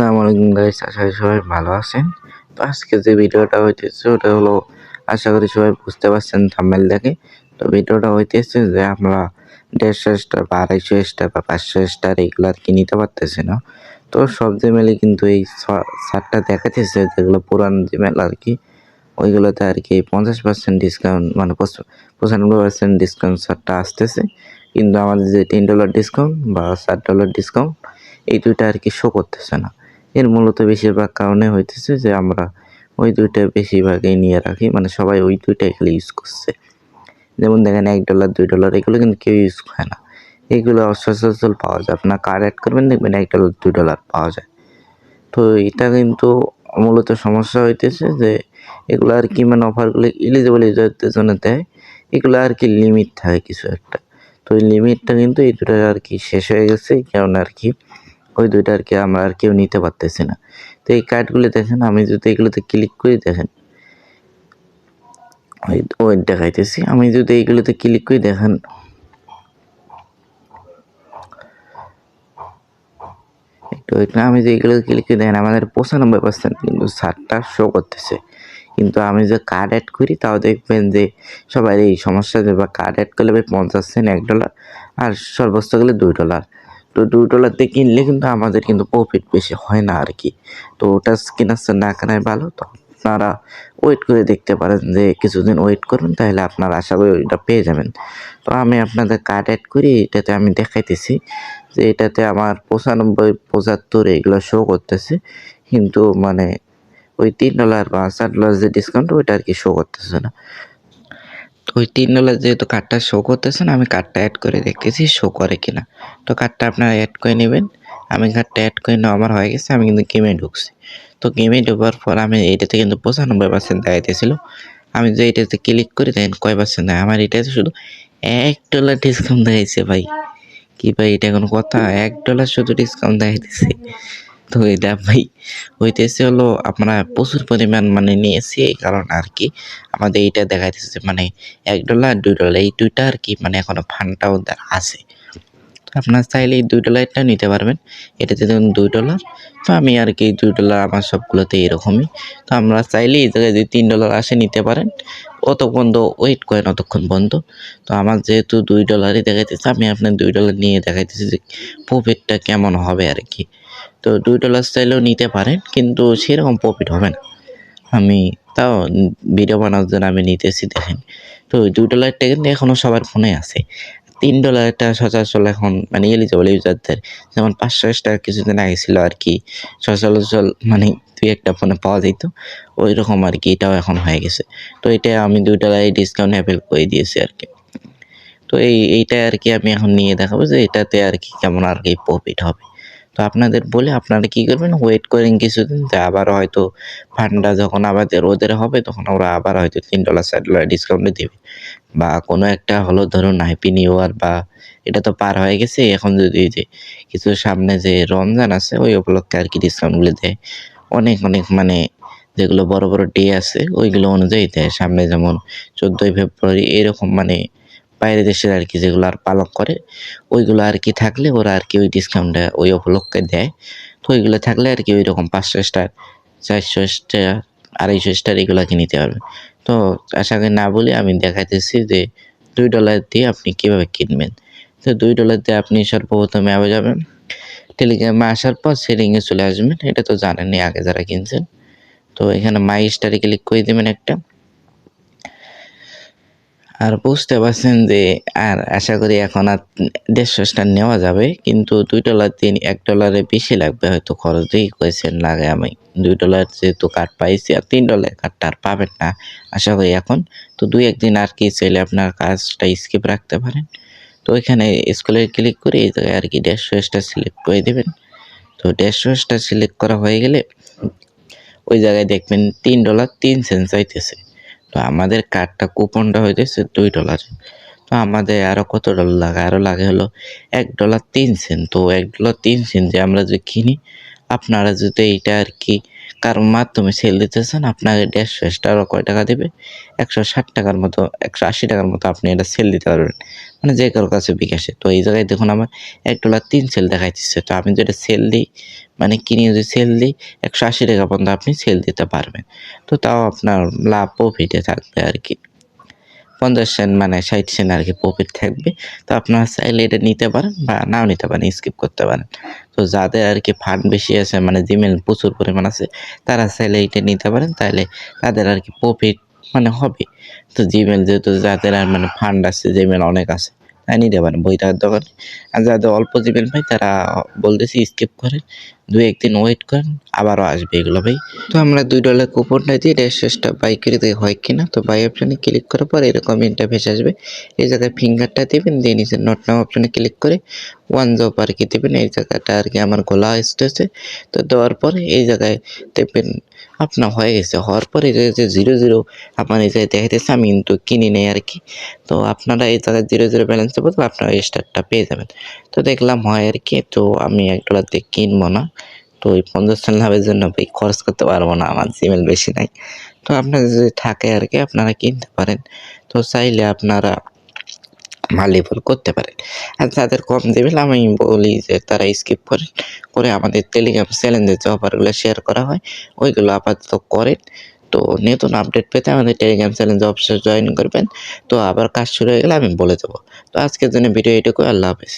আসসালামু আলাইকুম গাইস, আশা করি সবাই ভালো আছেন। তো আজকে যে ভিডিওটা হইতেছে, ওটা হলো, আশা করি সবাই বুঝতে পারছেন থাম্বেল দেখে তো ভিডিওটা হইতেছে যে আমরা দেড়শো স্টার বা আড়াইশো স্টার বা পাঁচশো স্টার এগুলো আর কি নিতে পারতেছি না। তো সব যে মেলে কিন্তু এই শার্টটা দেখাতেছে যেগুলো পুরান জিমেল আর কি। ওইগুলোতে আর কি পঞ্চাশ পার্সেন্ট ডিসকাউন্ট মানে পঁচানব্বই পার্সেন্ট ডিসকাউন্ট শার্টটা আসতেছে। কিন্তু আমাদের যে তিন ডলার ডিসকাউন্ট বা সাত ডলার ডিসকাউন্ট এই দুইটা আর কি শো করতেছে না। এর মূলত বেশিরভাগ কারণে হইতেছে যে আমরা ওই দুইটা বেশিরভাগই নিয়ে রাখি মানে সবাই ওই দুইটাই খালি ইউজ করছে। যেমন দেখেন, এক ডলার দুই ডলার এগুলো কিন্তু কেউ ইউজ করে না। এগুলো সচরাচর পাওয়া যায়। আপনার কার্ড অ্যাড করবেন দেখবেন এক ডলার দুই ডলার পাওয়া যায়। তো এটা কিন্তু মূলত সমস্যা হইতেছে যে এগুলো আর কি মানে অফারগুলো ইলিজিবল ইউজারদের জন্য দেয়, এগুলো আর কি লিমিট থাকে কিছু একটা। তো ওই লিমিটটা কিন্তু এই দুটো আর কি শেষ হয়ে গেছে কারণে আর কি ওই দুইটা আর কি আমরা আর কেউ নিতে পারতেছি না। তো এই কার্ডগুলো দেখেন, আমি যদি এগুলোতে ক্লিক করি দেখেন, ওই দেখাইতেছি। আমি যদি এইগুলোতে ক্লিক করি দেখেন আমি যে এগুলো ক্লিক করে দেখেন, আমাদের পঁচানব্বই পার্সেন্ট কিন্তু সারটা শো করতেছে। কিন্তু আমি যে কার্ড অ্যাড করি, তাও দেখবেন যে সবার এই সমস্যা বা কার্ড অ্যাড করলে পঞ্চাশ সেন্ট এক ডলার আর সর্বোচ্চ গেলে দুই ডলার তো দুই ডলার দিয়ে কিনলে কিন্তু আমাদের কিন্তু প্রফিট বেশি হয় না আর কি তো ওটা কেনার না কেনাই ভালো, তো আপনারা ওয়েট করে দেখতে পারেন যে কিছুদিন ওয়েট করুন, তাহলে আপনারা আশা করি ওইটা পেয়ে যাবেন। তো আমি আপনাদের কার্ড অ্যাড করি, এটাতে আমি দেখাইতেছি যে এটাতে আমার পঁচানব্বই, পঁচাত্তর এগুলো শো করতেছে। কিন্তু মানে ওই তিন ডলার বা চার ডলার যে ডিসকাউন্ট ওইটা আর কি শো করতেছে না। ওই তিন ডলার যেহেতু কার্ডটা শো করতেছে না আমি কার্ডটা অ্যাড করে দেখতেছি শো করে কিনা। তো কার্ডটা আপনারা অ্যাড করে নেবেন। আমি কার্ডটা অ্যাড করে নেওয়া আমার হয়ে গেছে, আমি কিন্তু গেমে ঢুকছি। তো গেমে ঢোকার পর আমি এটাতে কিন্তু পঁচানব্বই পার্সেন্ট দেখাইতেছিল। আমি যে এটাতে ক্লিক করি, দেখেন কয় পার্সেন্ট দেয়। আমার এটাতে শুধু এক ডলার ডিসকাউন্ট দেখাইছে ভাই। কি ভাই, এটা কোনো কথা? এক ডলার শুধু ডিসকাউন্ট দেখাইতেছে। তো এটা ভাই হইতেছে হলো আমরা প্রচুর পরিমাণ মানে নিয়েছি এই কারণ আর কি আমাদের এইটা দেখাইতেছে মানে এক ডলার দুই ডলার এই দুইটা আর কি মানে এখনও ফান্ডটাও আছে। তো আপনার চাইলে এই দুই ডলারটা নিতে পারবেন। এটাতে দেখুন দুই ডলার তো আমি আর কি দুই ডলার আমার সবগুলোতে এরকমই। তো আমরা চাইলে এই জায়গায় যদি তিন ডলার আসে নিতে পারেন অত তো ওয়েট করেন, অতক্ষণ বন্ধ। তো আমার যেহেতু দুই ডলারই দেখাইতেছে, আমি আপনার দুই ডলার নিয়ে দেখাইতেছি যে প্রফিটটা কেমন হবে আর কি তো দুই ডলার চাইলেও নিতে পারেন, কিন্তু সেরকম প্রফিট হবে না। আমি তাও ভিডিও বানানোর জন্য আমি নিতেছি, দেখেন। তো দুই ডলারটা কিন্তু এখনও সবার ফোনে আছে। তিন ডলারটা সচরাচর এখন মানে এলিজিবল ইউজারদের যেমন পাঁচশো টাকা কিছুদিন আগে ছিল আর কি, সচরাচর মানে দুই একটা ফোনে পাওয়া যেত ওই রকম আর কি, এটাও এখন হয়ে গেছে। তো এটা আমি দুই ডলার ডিসকাউন্ট অ্যাভেল করে দিয়েছি আর কি। তো এই এইটা আর কি আমি এখন নিয়ে দেখাবো যে এটাতে আর কি কেমন আর কি প্রফিট হবে। তো আপনাদের বলে আপনারা কী করবেন? ওয়েট করেন কিছুদিন যে আবার হয়তো ফান্ডটা যখন আমাদের ওদের হবে, তখন ওরা আবার হয়তো তিন ডলার চার ডলার ডিসকাউন্টে দেবে। বা কোনো একটা হলো ধরুন হ্যাপি নিউ ইয়ার বা এটা তো পার হয়ে গেছে, এখন যদি যে কিছু সামনে যে রমজান আছে, ওই উপলক্ষে আর কি ডিসকাউন্টগুলো দেয়। অনেক অনেক মানে যেগুলো বড় বড় ডে আছে, ওইগুলো অনুযায়ী দেয়। সামনে যেমন চোদ্দোই ফেব্রুয়ারি এরকম মানে বাইরের দেশের আর কি যেগুলো আর পালন করে, ওইগুলো আর কি থাকলে ওরা আর কি ওই ডিসকাউন্টটা ওই উপলক্ষে দেয়। তো ওইগুলো থাকলে আর কি ওই রকম পাঁচশো স্টার চারশো স্টার আড়াইশো স্টার এগুলো নিতে পারবে। তো আশা করি না বলে আমি দেখাইতেছি যে দুই ডলার দিয়ে আপনি কীভাবে কিনবেন। তো দুই ডলার দিয়ে আপনি সর্বপ্রথমে অ্যাপে যাবেন। টেলিগ্রামে আসার পর সেটিংয়ে চলে আসবেন। এটা তো জানেনই আগে যারা কিনছেন। তো এখানে মাই স্টারে ক্লিক করে দেবেন একটা। আর বুঝতে পারছেন যে আর আশা করি এখন আর দেড়শো স্টার নেওয়া যাবে, কিন্তু দুই ডলার দিয়ে এক ডলারে বেশি লাগবে হয়তো খরচ দিয়ে করেছেন লাগে আমি। দুই ডলার যেহেতু কার্ড পাইছি আর তিন ডলার কার্ডটা আর পাবেন না, আশা করি এখন। তো দুই একদিন আর কি চাইলে আপনার কাজটা স্কিপ রাখতে পারেন। তো ওইখানে স্কুলে ক্লিক করে এই জায়গায় আর কি দেড়শো স্টার সিলেক্ট করে দেবেন। তো দেড়শো স্টার সিলেক্ট করা হয়ে গেলে ওই জায়গায় দেখবেন তিন ডলার তিন সেন্ট চাইতেছে। তো আমাদের কার্ডটা কুপনটা হইতেছে দুই ডলার তো আমাদের আরও কত ডলার লাগে? আরও লাগে হলো এক ডলার তিন সেন্ট তো এক ডলার তিন সেন্ট যে আমরা যে কিনি, আপনারা যদি এইটা আর কি কার মাধ্যমে সেল দিতেছেন, আপনাকে দেড়শো স্টারও কয় টাকা দেবে? একশো ষাট টাকার মতো, একশো আশি টাকার মতো আপনি এটা সেল দিতে পারবেন। মানে যে কারোর কাছে বিকাশে। তো এই জায়গায় দেখুন আমার এক ডলার তিন সেল দেখাইতেছে। তো আমি যেটা সেল দিই মানে কিনে যদি সেল দিই, একশো আশি টাকা পর্যন্ত আপনি সেল দিতে পারবেন। তো তাও আপনার লাভ প্রফিটে থাকবে আর কি। পঞ্চাশ সেন্ট মানে ষাট সেন্ট আর কি প্রফিট থাকবে। তো আপনারা চাইলে এটা নিতে পারেন বা নাও নিতে পারেন স্কিপ করতে পারেন। তো যাদের আর কি ফান্ড বেশি আছে মানে জিমেল প্রচুর পরিমাণ আছে, তারা চাইলে এটা নিতে পারেন। তাহলে তাদের আর কি প্রফিট মানে হবে। তো জিমেল যেহেতু যাদের আর মানে ফান্ড আছে, জিমেল অনেক আছে। নিতে পারেন বই টাকার দোকানে। আর যাদের অল্প জিমেল ভাই, তারা বলতেছি স্কিপ করেন দু একদিন ওয়েট করেন, আবারও আসবে এগুলো ভাই। তো আমরা দুই ডলার কুপনটা দিয়ে রেজিস্টারটা বাই করে দিয়ে হয় কিনা তো বাই অপশানে ক্লিক করার পর এরকম ইন্টারফেস আসবে। এই জায়গায় ফিঙ্গারটা দেবেন, দিয়ে নিচে নোট নাম অপশানে ক্লিক করে ওয়ান জব আর কি দেবেন। এই জায়গাটা আর কি আমার গোলা আসতেছে। তো দেওয়ার পরে এই জায়গায় দেখবেন আপনার হয়ে গেছে। হওয়ার পরে যে জিরো জিরো আমার এই জায়গায় দেখাইতেছে, আমি কিন্তু কিনি নেই আর কি। তো আপনারা এই জায়গায় জিরো জিরো ব্যালেন্সের বদলে আপনারা এই স্টারটা পেয়ে যাবেন। তো দেখলাম হয় আর কি, তো আমি এক ডলার দিয়ে কিনবো না। তো ওই পঞ্চাশ সেন্ট লাভের জন্য ভাই খরচ করতে পারব না, আমার জিমেল বেশি নাই। তো আপনার যদি থাকে আর কি, আপনারা কিনতে পারেন। তো চাইলে আপনারা মালিফল করতে পারেন আর যাদের কম দেবেন আমি বলি যে তারা স্কিপ করেন করে আমাদের টেলিগ্রাম চ্যানেলে যে অফারগুলো শেয়ার করা হয়, ওইগুলো আপাতত করেন। তো নতুন আপডেট পেতে আমাদের টেলিগ্রাম চ্যানেলে অবশ্যই জয়েন করবেন। তো আবার কাজ শুরু হয়ে গেলে আমি বলে দেবো। তো আজকের জন্য ভিডিও এটুকু আল্লাহ হাফেজ।